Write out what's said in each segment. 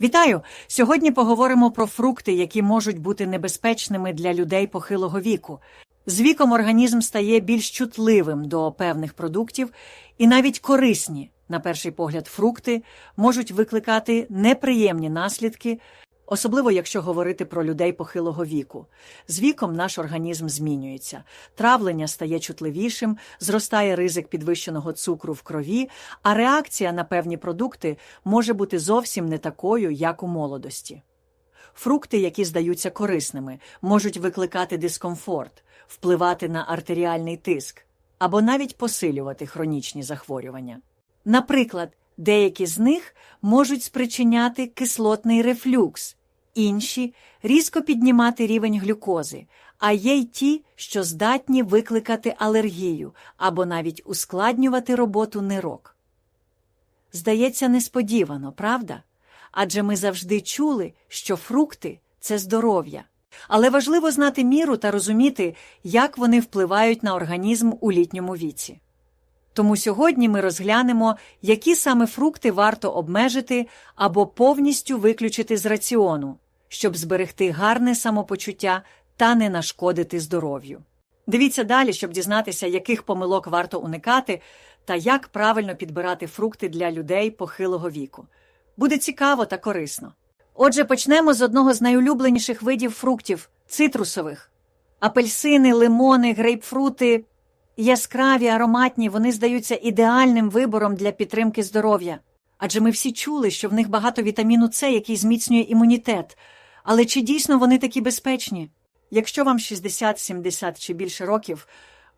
Вітаю! Сьогодні поговоримо про фрукти, які можуть бути небезпечними для людей похилого віку. З віком організм стає більш чутливим до певних продуктів, і навіть корисні, на перший погляд, фрукти можуть викликати неприємні наслідки, особливо якщо говорити про людей похилого віку. З віком наш організм змінюється, травлення стає чутливішим, зростає ризик підвищеного цукру в крові, а реакція на певні продукти може бути зовсім не такою, як у молодості. Фрукти, які здаються корисними, можуть викликати дискомфорт, впливати на артеріальний тиск або навіть посилювати хронічні захворювання. Наприклад, деякі з них можуть спричиняти кислотний рефлюкс, інші різко піднімати рівень глюкози, а є й ті, що здатні викликати алергію або навіть ускладнювати роботу нирок. Здається, несподівано, правда? Адже ми завжди чули, що фрукти це здоров'я. Але важливо знати міру та розуміти, як вони впливають на організм у літньому віці. Тому сьогодні ми розглянемо, які саме фрукти варто обмежити або повністю виключити з раціону, щоб зберегти гарне самопочуття та не нашкодити здоров'ю. Дивіться далі, щоб дізнатися, яких помилок варто уникати та як правильно підбирати фрукти для людей похилого віку. Буде цікаво та корисно. Отже, почнемо з одного з найулюбленіших видів фруктів цитрусових. Апельсини, лимони, грейпфрути яскраві, ароматні, вони здаються ідеальним вибором для підтримки здоров'я. Адже ми всі чули, що в них багато вітаміну С, який зміцнює імунітет. Але чи дійсно вони такі безпечні? Якщо вам 60, 70 чи більше років,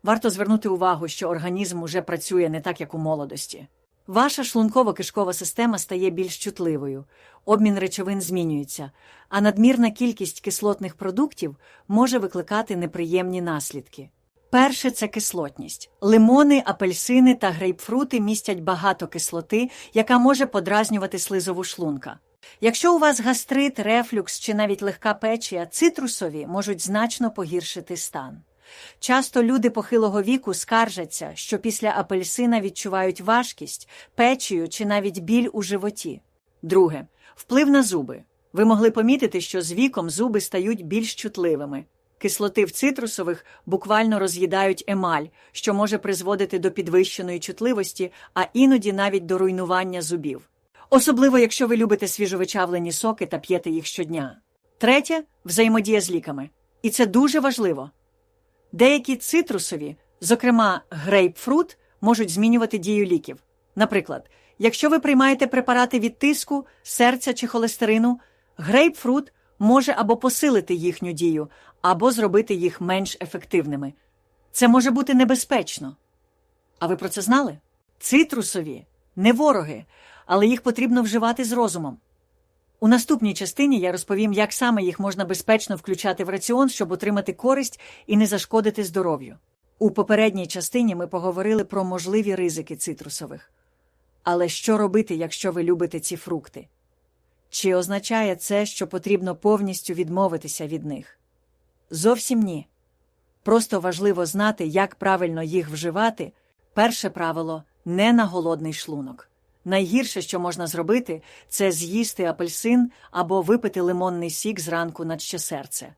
варто звернути увагу, що організм уже працює не так, як у молодості. Ваша шлунково-кишкова система стає більш чутливою, обмін речовин змінюється, а надмірна кількість кислотних продуктів може викликати неприємні наслідки. Перше це кислотність. Лимони, апельсини та грейпфрути містять багато кислоти, яка може подразнювати слизову шлунка. Якщо у вас гастрит, рефлюкс чи навіть легка печія, цитрусові можуть значно погіршити стан. Часто люди похилого віку скаржаться, що після апельсина відчувають важкість, печію чи навіть біль у животі. Друге вплив на зуби. Ви могли помітити, що з віком зуби стають більш чутливими. Кислоти в цитрусових буквально роз'їдають емаль, що може призводити до підвищеної чутливості, а іноді навіть до руйнування зубів. Особливо, якщо ви любите свіжовичавлені соки та п'єте їх щодня. Третє взаємодія з ліками. І це дуже важливо. Деякі цитрусові, зокрема грейпфрут, можуть змінювати дію ліків. Наприклад, якщо ви приймаєте препарати від тиску, серця чи холестерину, грейпфрут може або посилити їхню дію, або зробити їх менш ефективними. Це може бути небезпечно. А ви про це знали? Цитрусові не вороги, але їх потрібно вживати з розумом. У наступній частині я розповім, як саме їх можна безпечно включати в раціон, щоб отримати користь і не зашкодити здоров'ю. У попередній частині ми поговорили про можливі ризики цитрусових. Але що робити, якщо ви любите ці фрукти? Чи означає це, що потрібно повністю відмовитися від них? Зовсім ні. Просто важливо знати, як правильно їх вживати. Перше правило не на голодний шлунок. Найгірше, що можна зробити, це з'їсти апельсин або випити лимонний сік зранку на ще серце.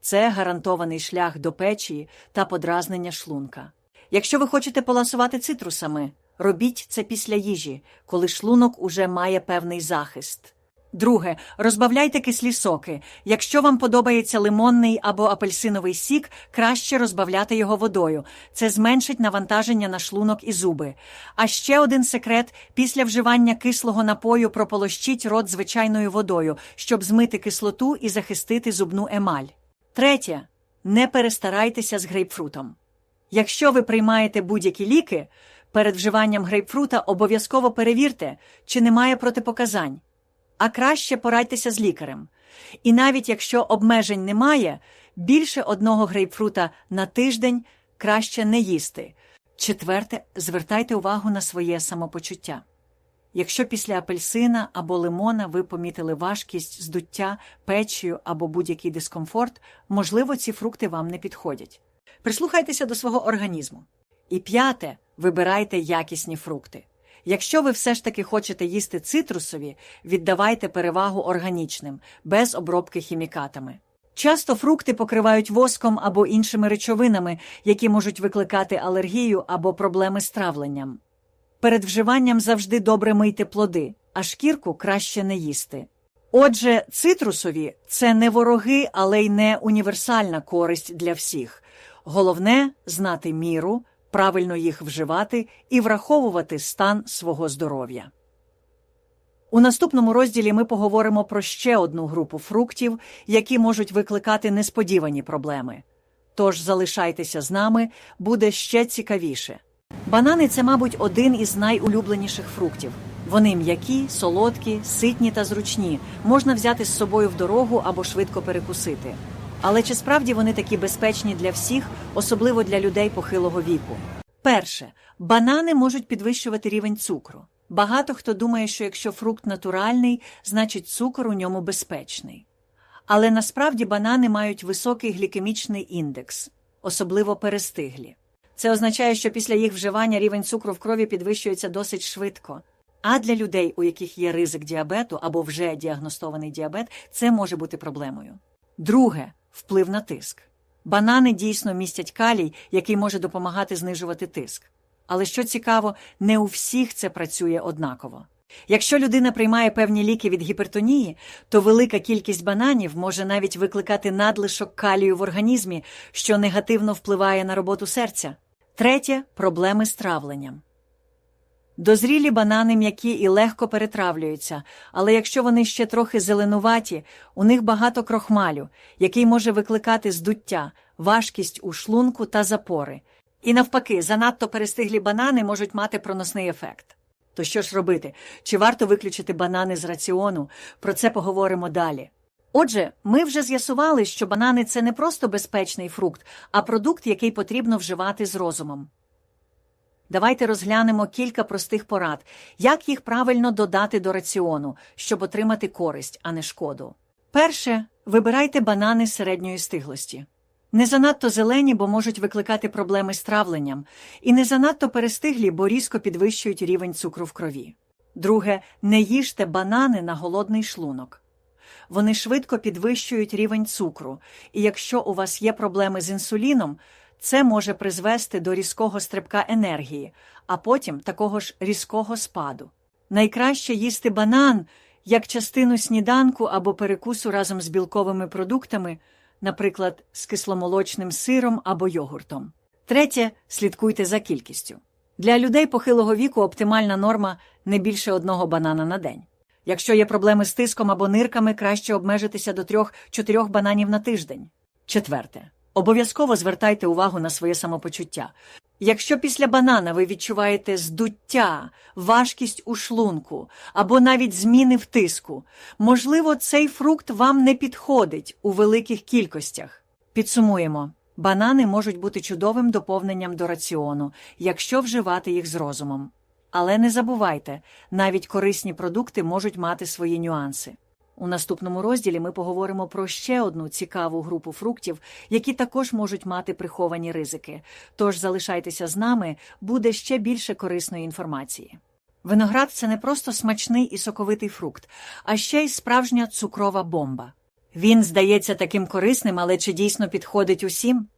Це гарантований шлях до печії та подразнення шлунка. Якщо ви хочете поласувати цитрусами, робіть це після їжі, коли шлунок уже має певний захист. Друге, розбавляйте кислі соки. Якщо вам подобається лимонний або апельсиновий сік, краще розбавляти його водою. Це зменшить навантаження на шлунок і зуби. А ще один секрет: після вживання кислого напою прополощіть рот звичайною водою, щоб змити кислоту і захистити зубну емаль. Третє, не перестарайтеся з грейпфрутом. Якщо ви приймаєте будь-які ліки, перед вживанням грейпфрута обов'язково перевірте, чи немає протипоказань а краще порадьтеся з лікарем. І навіть якщо обмежень немає, більше одного грейпфрута на тиждень краще не їсти. Четверте, звертайте увагу на своє самопочуття. Якщо після апельсина або лимона ви помітили важкість, здуття, печію або будь-який дискомфорт, можливо, ці фрукти вам не підходять. Прислухайтеся до свого організму. І п'яте, вибирайте якісні фрукти. Якщо ви все ж таки хочете їсти цитрусові, віддавайте перевагу органічним, без обробки хімікатами. Часто фрукти покривають воском або іншими речовинами, які можуть викликати алергію або проблеми з травленням. Перед вживанням завжди добре мийте плоди, а шкірку краще не їсти. Отже, цитрусові це не вороги, але й не універсальна користь для всіх. Головне знати міру, правильно їх вживати і враховувати стан свого здоров'я. У наступному розділі ми поговоримо про ще одну групу фруктів, які можуть викликати несподівані проблеми. Тож залишайтеся з нами, буде ще цікавіше. Банани це, мабуть, один із найулюбленіших фруктів. Вони м'які, солодкі, ситні та зручні, можна взяти з собою в дорогу або швидко перекусити. Але чи справді вони такі безпечні для всіх, особливо для людей похилого віку? Перше, банани можуть підвищувати рівень цукру. Багато хто думає, що якщо фрукт натуральний, значить цукор у ньому безпечний. Але насправді банани мають високий глікемічний індекс, особливо перестиглі. Це означає, що після їх вживання рівень цукру в крові підвищується досить швидко. А для людей, у яких є ризик діабету або вже діагностований діабет, це може бути проблемою. Друге вплив на тиск. Банани дійсно містять калій, який може допомагати знижувати тиск. Але що цікаво, не у всіх це працює однаково. Якщо людина приймає певні ліки від гіпертонії, то велика кількість бананів може навіть викликати надлишок калію в організмі, що негативно впливає на роботу серця. Третє проблеми з травленням. Дозрілі банани м'які і легко перетравлюються, але якщо вони ще трохи зеленуваті, у них багато крохмалю, який може викликати здуття, важкість у шлунку та запори. І навпаки, занадто перестиглі банани можуть мати проносний ефект. То що ж робити? Чи варто виключити банани з раціону? Про це поговоримо далі. Отже, ми вже з'ясували, що банани це не просто безпечний фрукт, а продукт, який потрібно вживати з розумом. Давайте розглянемо кілька простих порад, як їх правильно додати до раціону, щоб отримати користь, а не шкоду. Перше, вибирайте банани середньої стиглості. Не занадто зелені, бо можуть викликати проблеми з травленням, і не занадто перестиглі, бо різко підвищують рівень цукру в крові. Друге, не їжте банани на голодний шлунок. Вони швидко підвищують рівень цукру, і якщо у вас є проблеми з інсуліном, це може призвести до різкого стрибка енергії, а потім такого ж різкого спаду. Найкраще їсти банан як частину сніданку або перекусу разом з білковими продуктами, наприклад, з кисломолочним сиром або йогуртом. Третє слідкуйте за кількістю. Для людей похилого віку оптимальна норма не більше одного банана на день. Якщо є проблеми з тиском або нирками, краще обмежитися до 3-4 бананів на тиждень. Четверте. Обов'язково звертайте увагу на своє самопочуття. Якщо після банана ви відчуваєте здуття, важкість у шлунку або навіть зміни в тиску, можливо, цей фрукт вам не підходить у великих кількостях. Підсумуємо. Банани можуть бути чудовим доповненням до раціону, якщо вживати їх з розумом. Але не забувайте, навіть корисні продукти можуть мати свої нюанси. У наступному розділі ми поговоримо про ще одну цікаву групу фруктів, які також можуть мати приховані ризики. Тож залишайтеся з нами, буде ще більше корисної інформації. Виноград це не просто смачний і соковитий фрукт, а ще й справжня цукрова бомба. Він здається таким корисним, але чи дійсно підходить усім?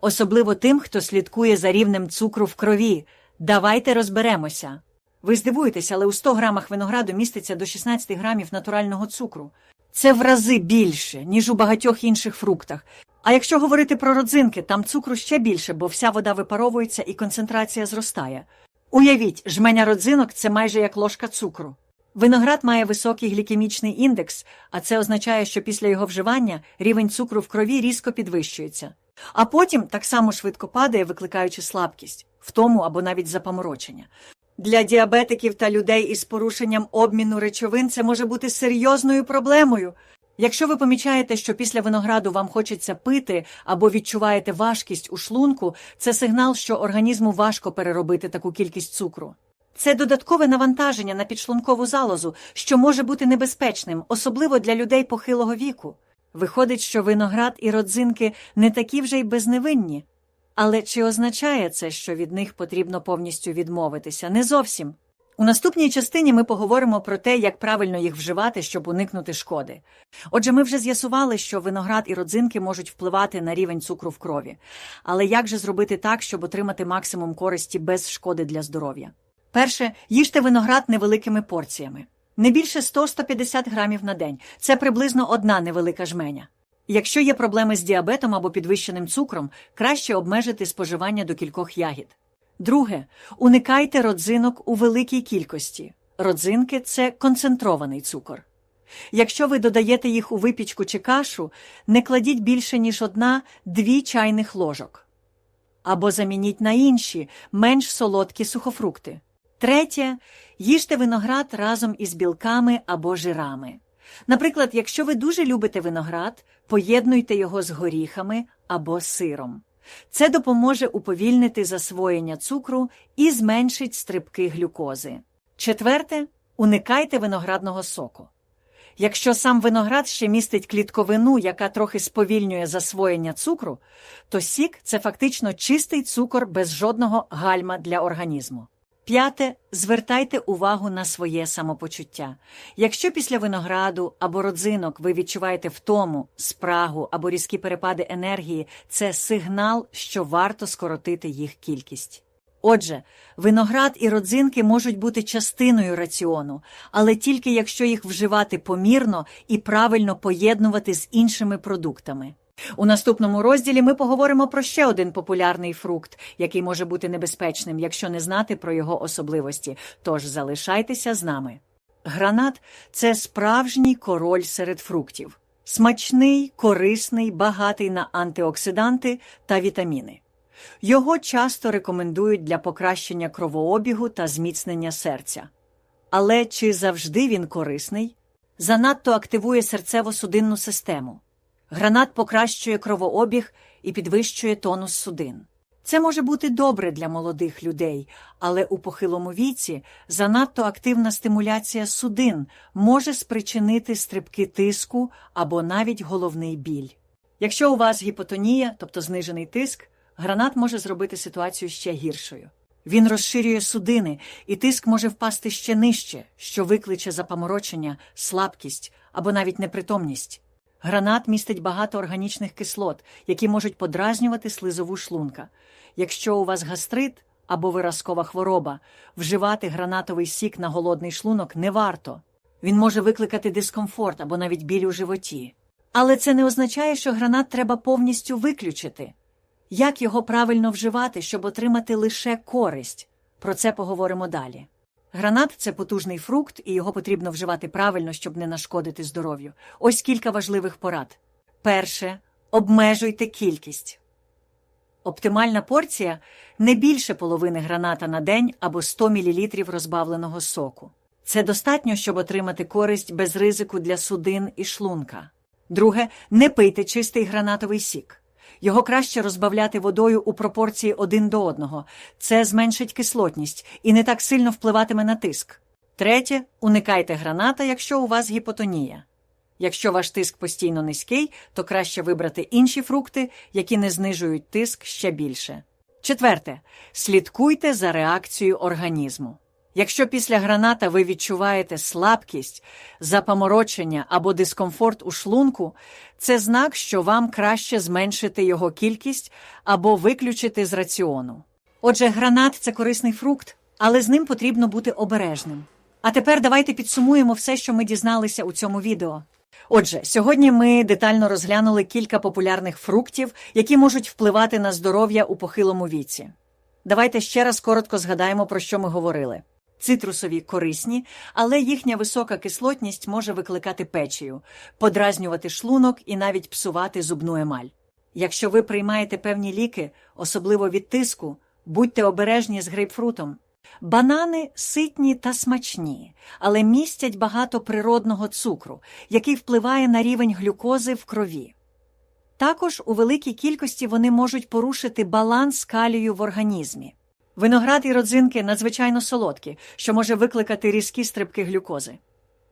Особливо тим, хто слідкує за рівнем цукру в крові. Давайте розберемося. Ви здивуєтеся, але у 100 грамах винограду міститься до 16 грамів натурального цукру. Це в рази більше, ніж у багатьох інших фруктах. А якщо говорити про родзинки, там цукру ще більше, бо вся вода випаровується і концентрація зростає. Уявіть, жменя родзинок це майже як ложка цукру. Виноград має високий глікемічний індекс, а це означає, що після його вживання рівень цукру в крові різко підвищується, а потім так само швидко падає, викликаючи слабкість, втому або навіть запаморочення. Для діабетиків та людей із порушенням обміну речовин це може бути серйозною проблемою. Якщо ви помічаєте, що після винограду вам хочеться пити або відчуваєте важкість у шлунку, це сигнал, що організму важко переробити таку кількість цукру. Це додаткове навантаження на підшлункову залозу, що може бути небезпечним, особливо для людей похилого віку. Виходить, що виноград і родзинки не такі вже й безневинні. Але чи означає це, що від них потрібно повністю відмовитися? Не зовсім. У наступній частині ми поговоримо про те, як правильно їх вживати, щоб уникнути шкоди. Отже, ми вже з'ясували, що виноград і родзинки можуть впливати на рівень цукру в крові. Але як же зробити так, щоб отримати максимум користі без шкоди для здоров'я? Перше, їжте виноград невеликими порціями. Не більше 100-150 грамів на день. Це приблизно одна невелика жменя. Якщо є проблеми з діабетом або підвищеним цукром, краще обмежити споживання до кількох ягід. Друге, уникайте родзинок у великій кількості. Родзинки це концентрований цукор. Якщо ви додаєте їх у випічку чи кашу, не кладіть більше, ніж одна-дві чайних ложок. Або замініть на інші, менш солодкі сухофрукти. Третє, їжте виноград разом із білками або жирами. Наприклад, якщо ви дуже любите виноград, поєднуйте його з горіхами або сиром. Це допоможе уповільнити засвоєння цукру і зменшить стрибки глюкози. Четверте, уникайте виноградного соку. Якщо сам виноград ще містить клітковину, яка трохи сповільнює засвоєння цукру, то сік це фактично чистий цукор без жодного гальма для організму. П'яте, звертайте увагу на своє самопочуття. Якщо після винограду або родзинок ви відчуваєте втому, спрагу або різкі перепади енергії, це сигнал, що варто скоротити їх кількість. Отже, виноград і родзинки можуть бути частиною раціону, але тільки якщо їх вживати помірно і правильно поєднувати з іншими продуктами. У наступному розділі ми поговоримо про ще один популярний фрукт, який може бути небезпечним, якщо не знати про його особливості. Тож залишайтеся з нами. Гранат це справжній король серед фруктів. Смачний, корисний, багатий на антиоксиданти та вітаміни. Його часто рекомендують для покращення кровообігу та зміцнення серця. Але чи завжди він корисний? Занадто активує серцево-судинну систему. Гранат покращує кровообіг і підвищує тонус судин. Це може бути добре для молодих людей, але у похилому віці занадто активна стимуляція судин може спричинити стрибки тиску або навіть головний біль. Якщо у вас гіпотонія, тобто знижений тиск, гранат може зробити ситуацію ще гіршою. Він розширює судини, і тиск може впасти ще нижче, що викличе запаморочення, слабкість або навіть непритомність. Гранат містить багато органічних кислот, які можуть подразнювати слизову шлунка. Якщо у вас гастрит або виразкова хвороба, вживати гранатовий сік на голодний шлунок не варто. Він може викликати дискомфорт або навіть біль у животі. Але це не означає, що гранат треба повністю виключити. Як його правильно вживати, щоб отримати лише користь? Про це поговоримо далі. Гранат це потужний фрукт, і його потрібно вживати правильно, щоб не нашкодити здоров'ю. Ось кілька важливих порад. Перше, обмежуйте кількість. Оптимальна порція не більше половини граната на день або 100 мл розбавленого соку. Це достатньо, щоб отримати користь без ризику для судин і шлунка. Друге, не пийте чистий гранатовий сік. Його краще розбавляти водою у пропорції один до одного. Це зменшить кислотність і не так сильно впливатиме на тиск. Третє, уникайте граната, якщо у вас гіпотонія. Якщо ваш тиск постійно низький, то краще вибрати інші фрукти, які не знижують тиск ще більше. Четверте, слідкуйте за реакцією організму. Якщо після граната ви відчуваєте слабкість, запаморочення або дискомфорт у шлунку, це знак, що вам краще зменшити його кількість або виключити з раціону. Отже, гранат це корисний фрукт, але з ним потрібно бути обережним. А тепер давайте підсумуємо все, що ми дізналися у цьому відео. Отже, сьогодні ми детально розглянули кілька популярних фруктів, які можуть впливати на здоров'я у похилому віці. Давайте ще раз коротко згадаємо, про що ми говорили. Цитрусові корисні, але їхня висока кислотність може викликати печію, подразнювати шлунок і навіть псувати зубну емаль. Якщо ви приймаєте певні ліки, особливо від тиску, будьте обережні з грейпфрутом. Банани ситні та смачні, але містять багато природного цукру, який впливає на рівень глюкози в крові. Також у великій кількості вони можуть порушити баланс калію в організмі. Виноград і родзинки надзвичайно солодкі, що може викликати різкі стрибки глюкози.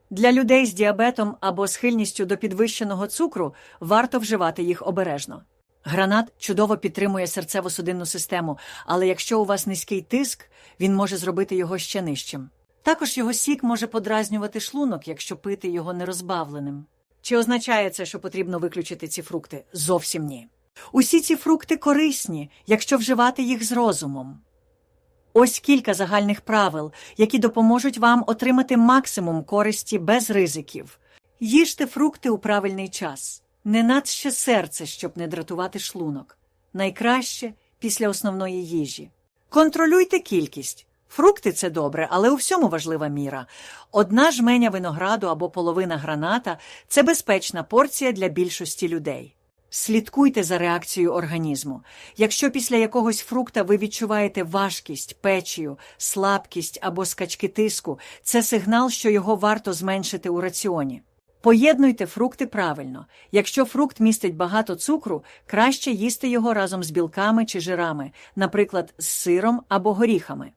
Для людей з діабетом або схильністю до підвищеного цукру варто вживати їх обережно. Гранат чудово підтримує серцево-судинну систему, але якщо у вас низький тиск, він може зробити його ще нижчим. Також його сік може подразнювати шлунок, якщо пити його нерозбавленим. Чи означає це, що потрібно виключити ці фрукти? Зовсім ні. Усі ці фрукти корисні, якщо вживати їх з розумом. Ось кілька загальних правил, які допоможуть вам отримати максимум користі без ризиків. Їжте фрукти у правильний час. Не надще серце, щоб не дратувати шлунок. Найкраще після основної їжі. Контролюйте кількість. Фрукти це добре, але у всьому важлива міра. Одна жменя винограду або половина граната це безпечна порція для більшості людей. Слідкуйте за реакцією організму. Якщо після якогось фрукта ви відчуваєте важкість, печію, слабкість або скачки тиску, це сигнал, що його варто зменшити у раціоні. Поєднуйте фрукти правильно. Якщо фрукт містить багато цукру, краще їсти його разом з білками чи жирами, наприклад, з сиром або горіхами.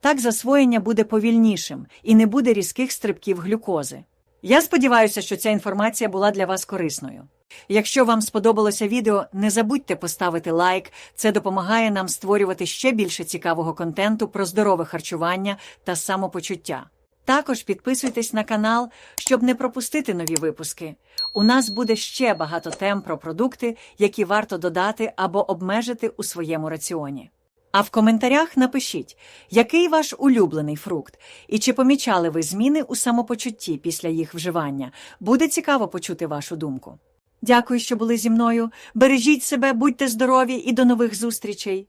Так засвоєння буде повільнішим і не буде різких стрибків глюкози. Я сподіваюся, що ця інформація була для вас корисною. Якщо вам сподобалося відео, не забудьте поставити лайк, це допомагає нам створювати ще більше цікавого контенту про здорове харчування та самопочуття. Також підписуйтесь на канал, щоб не пропустити нові випуски. У нас буде ще багато тем про продукти, які варто додати або обмежити у своєму раціоні. А в коментарях напишіть, який ваш улюблений фрукт, і чи помічали ви зміни у самопочутті після їх вживання. Буде цікаво почути вашу думку. Дякую, що були зі мною. Бережіть себе, будьте здорові і до нових зустрічей!